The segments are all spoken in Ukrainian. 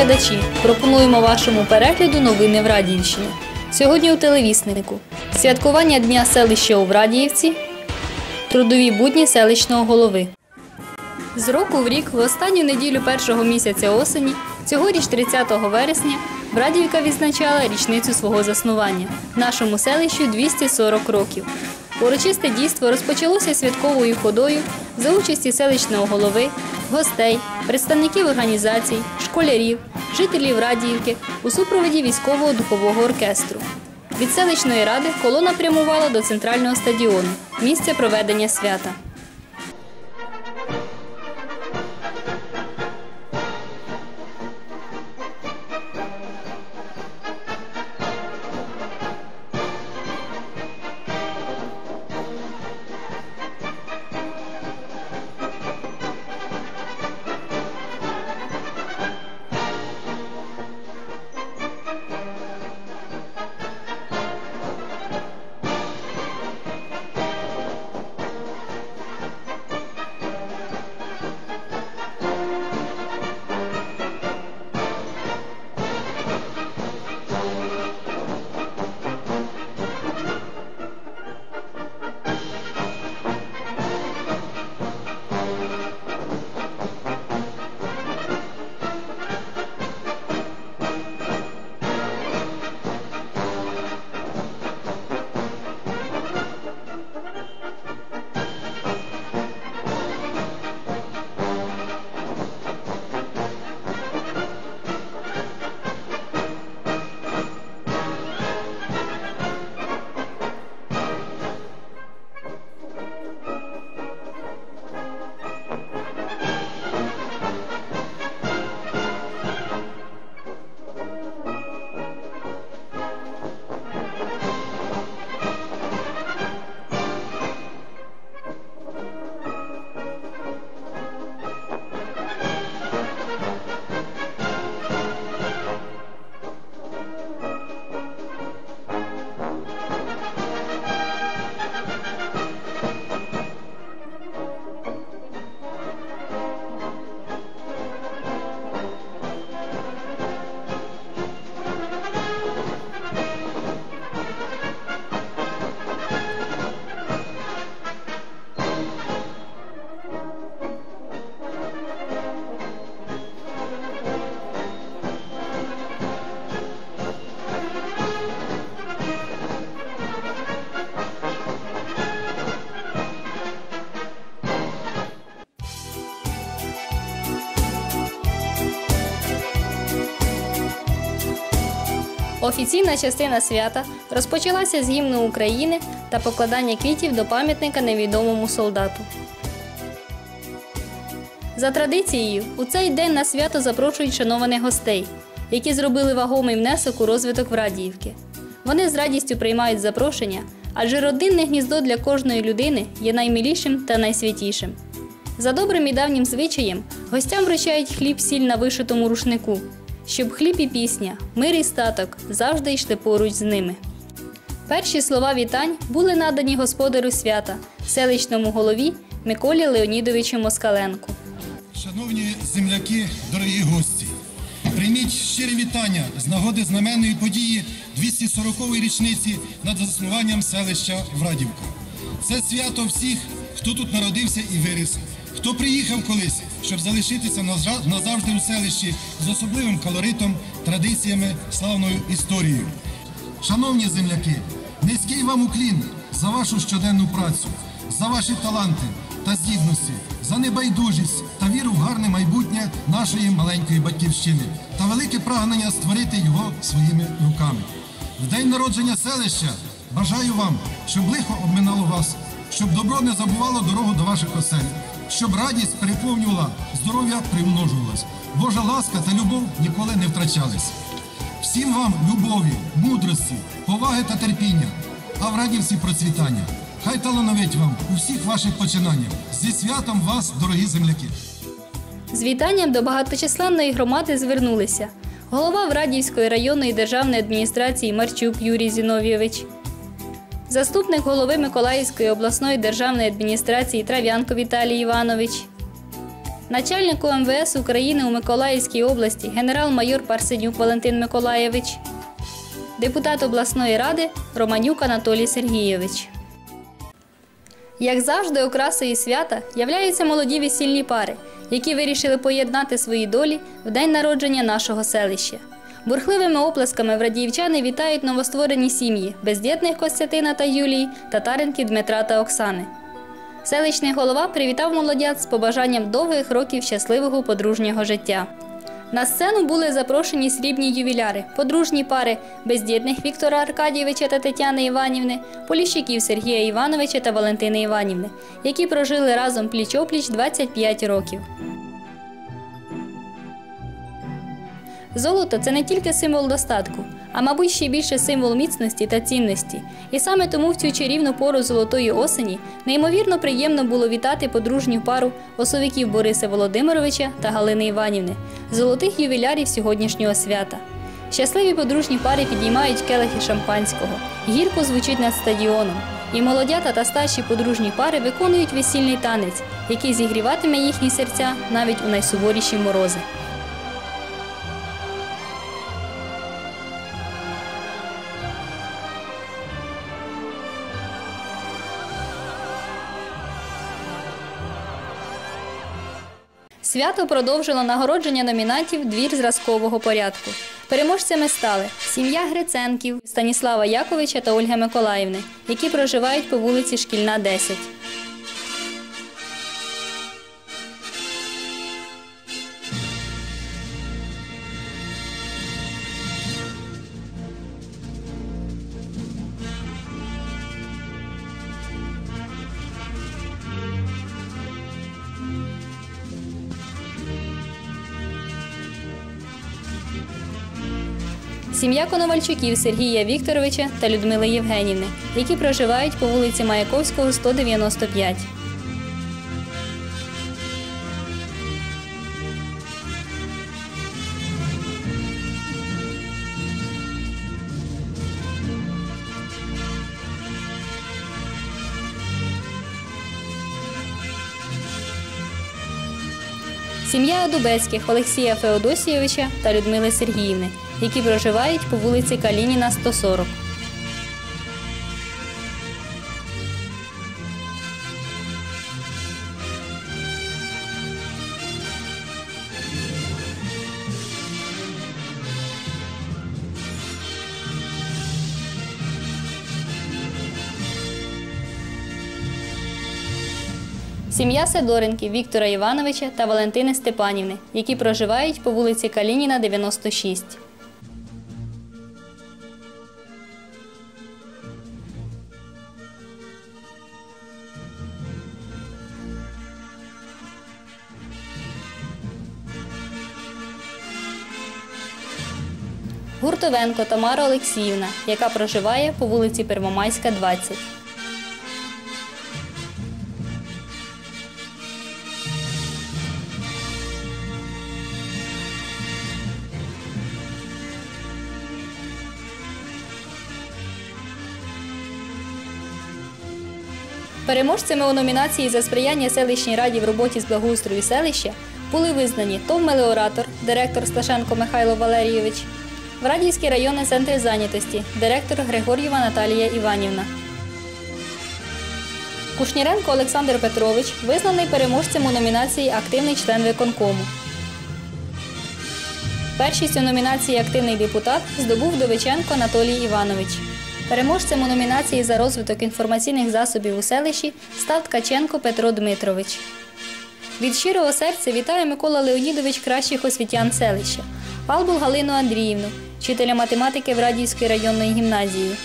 глядачі! Пропонуємо вашому перегляду новини в Радіївщині. Сьогодні у телевіснику святкування Дня селища у Врадіївці, трудові будні селищного голови. З року в рік, в останню неділю першого місяця осені, цьогоріч 30 вересня, Врадіївка відзначала річницю свого заснування. Нашому селищу 240 років. Урочисте дійство розпочалося святковою ходою за участі селищного голови, гостей, представників організацій, школярів, жителів Радіївки у супроводі військового духового оркестру. Від селищної ради колона прямувала до центрального стадіону, місця проведення свята. Офіційна частина свята розпочалася з гімну України та покладання квітів до пам'ятника невідомому солдату. За традицією, у цей день на свято запрошують шанованих гостей, які зробили вагомий внесок у розвиток Врадіївки. Вони з радістю приймають запрошення, адже родинне гніздо для кожної людини є наймилішим та найсвятішим. За добрим і давнім звичаєм гостям вручають хліб сіль на вишитому рушнику, щоб хліб і пісня, мир і статок завжди йшли поруч з ними. Перші слова вітань були надані господарю свята, селищному голові Миколі Леонідовичу Москаленку. Шановні земляки, дорогі гості, прийміть щирі вітання з нагоди знаменної події 240-ї річниці над заснуванням селища Врадівка. Це свято всіх, хто тут народився і виріс, хто приїхав колись, щоб залишитися назавжди у селищі з особливим колоритом, традиціями, славною історією. Шановні земляки, низький вам уклін за вашу щоденну працю, за ваші таланти та здібності, за небайдужість та віру в гарне майбутнє нашої маленької батьківщини та велике прагнення створити його своїми руками. В день народження селища бажаю вам, щоб лихо обминало вас, щоб добро не забувало дорогу до ваших осель, щоб радість переповнювала, здоров'я примножувалось, Божа ласка та любов ніколи не втрачались. Всім вам любові, мудрості, поваги та терпіння, а в радівці процвітання. Хай талановить вам у всіх ваших починаннях. Зі святом вас, дорогі земляки! З вітанням до багаточисленної громади звернулися голова Врадівської районної державної адміністрації Марчук Юрій Зіновійович, заступник голови Миколаївської обласної державної адміністрації Трав'янко Віталій Іванович, начальнику МВС України у Миколаївській області генерал-майор Парсенюк Валентин Миколаєвич, депутат обласної ради Романюк Анатолій Сергійович. Як завжди, окрасою свята являються молоді весільні пари, які вирішили поєднати свої долі в день народження нашого селища. Бурхливими оплесками врадіївчани вітають новостворені сім'ї бездітних Костянтина та Юлії, татаринки Дмитра та Оксани. Селищний голова привітав молодят з побажанням довгих років щасливого подружнього життя. На сцену були запрошені срібні ювіляри, подружні пари бездітних Віктора Аркадійовича та Тетяни Іванівни, поліщиків Сергія Івановича та Валентини Іванівни, які прожили разом пліч-опліч 25 років. Золото це не тільки символ достатку, а мабуть ще більше символ міцності та цінності. І саме тому в цю чарівну пору золотої осені неймовірно приємно було вітати подружню пару осовиків Бориса Володимировича та Галини Іванівни, золотих ювілярів сьогоднішнього свята. Щасливі подружні пари підіймають келихи шампанського, гірко звучить над стадіоном. І молодята та старші подружні пари виконують весільний танець, який зігріватиме їхні серця навіть у найсуворіші морози. Свято продовжило нагородження номінантів Двір зразкового порядку. Переможцями стали сім'я Гриценків Станіслава Яковича та Ольги Миколаївни, які проживають по вулиці Шкільна, 10. Сім'я Коновальчуків Сергія Вікторовича та Людмили Євгенівни, які проживають по вулиці Маяковського, 195. Сім'я Дубецьких Олексія Феодосійовича та Людмили Сергіївни, які проживають по вулиці Калініна, 140. Сім'я Сидоренків Віктора Івановича та Валентини Степанівни, які проживають по вулиці Калініна, 96. Гуртовенко Тамара Олексіївна, яка проживає по вулиці Первомайська, 20. Переможцями у номінації за сприяння селищній раді в роботі з благоустрою селища були визнані ТОВ «Меліоратор», директор Сташенко Михайло Валерійович, Врадівський районний центр зайнятості, директор Григор'єва Наталія Іванівна. Кушніренко Олександр Петрович визнаний переможцем у номінації Активний член виконкому. Першість у номінації Активний депутат здобув Довиченко Анатолій Іванович. Переможцем у номінації за розвиток інформаційних засобів у селищі став Ткаченко Петро Дмитрович. Від щирого серця вітає Микола Леонідович кращих освітян селища, Палбул Галину Андріївну, вчителя математики Врадівської районної гімназії,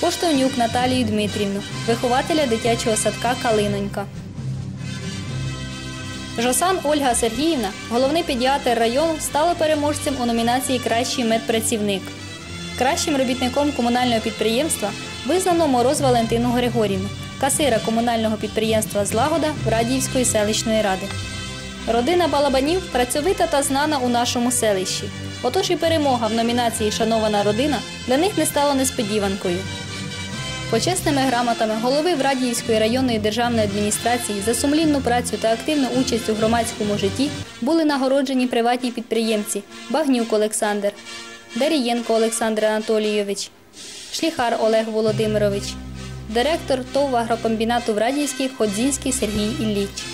Поштовнюк Наталію Дмитрівну, вихователя дитячого садка Калинонька. Жосан Ольга Сергіївна, головний педіатр району, стала переможцем у номінації Кращий медпрацівник. Кращим робітником комунального підприємства визнано Мороз Валентину Григорівну, касира комунального підприємства Злагода Радіївської селищної ради. Родина Балабанів працьовита та знана у нашому селищі. Отож і перемога в номінації Шанована родина для них не стала несподіванкою. Почесними грамотами голови Врадіївської районної державної адміністрації за сумлінну працю та активну участь у громадському житті були нагороджені приватні підприємці Багнюк Олександр, Дарієнко Олександр Анатолійович, Шліхар Олег Володимирович, директор ТОВ агрокомбінату Врадіївський Ходзінський Сергій Ілліч.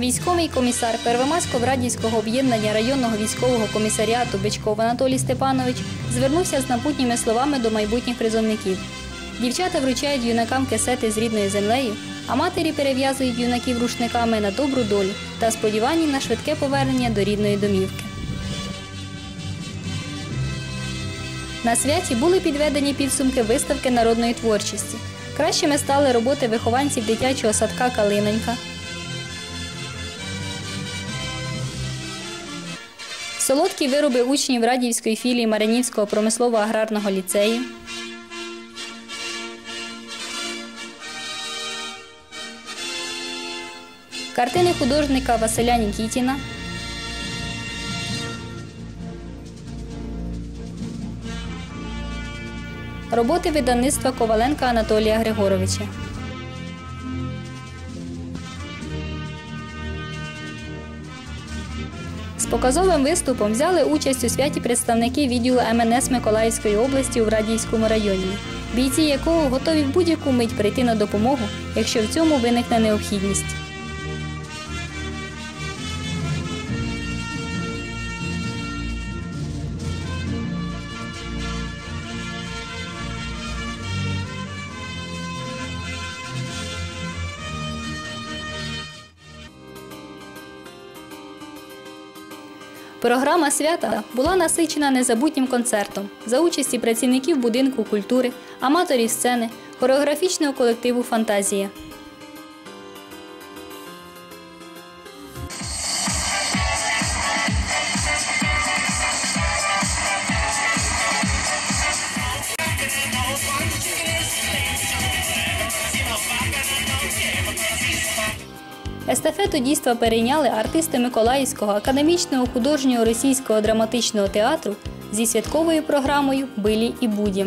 Військовий комісар Первомайсько-Врадівського об'єднання районного військового комісаріату Бичков Анатолій Степанович звернувся з напутніми словами до майбутніх призовників. Дівчата вручають юнакам кесети з рідною землею, а матері перев'язують юнаків рушниками на добру долю та сподівання на швидке повернення до рідної домівки. На святі були підведені підсумки виставки народної творчості. Кращими стали роботи вихованців дитячого садка Калинонька, Солодкі вироби учнів Радіївської філії Маринівського промислово-аграрного ліцею. Картини художника Василя Нікітіна. Роботи видавництва Коваленка Анатолія Григоровича. З показовим виступом взяли участь у святі представники відділу МНС Миколаївської області у Радійському районі, бійці якого готові в будь-яку мить прийти на допомогу, якщо в цьому виникне необхідність. Програма свята була насичена незабутнім концертом за участі працівників будинку культури, аматорів сцени, хореографічного колективу Фантазія. Естафету дійства перейняли артисти Миколаївського академічного художнього російського драматичного театру зі святковою програмою Билі і Буді.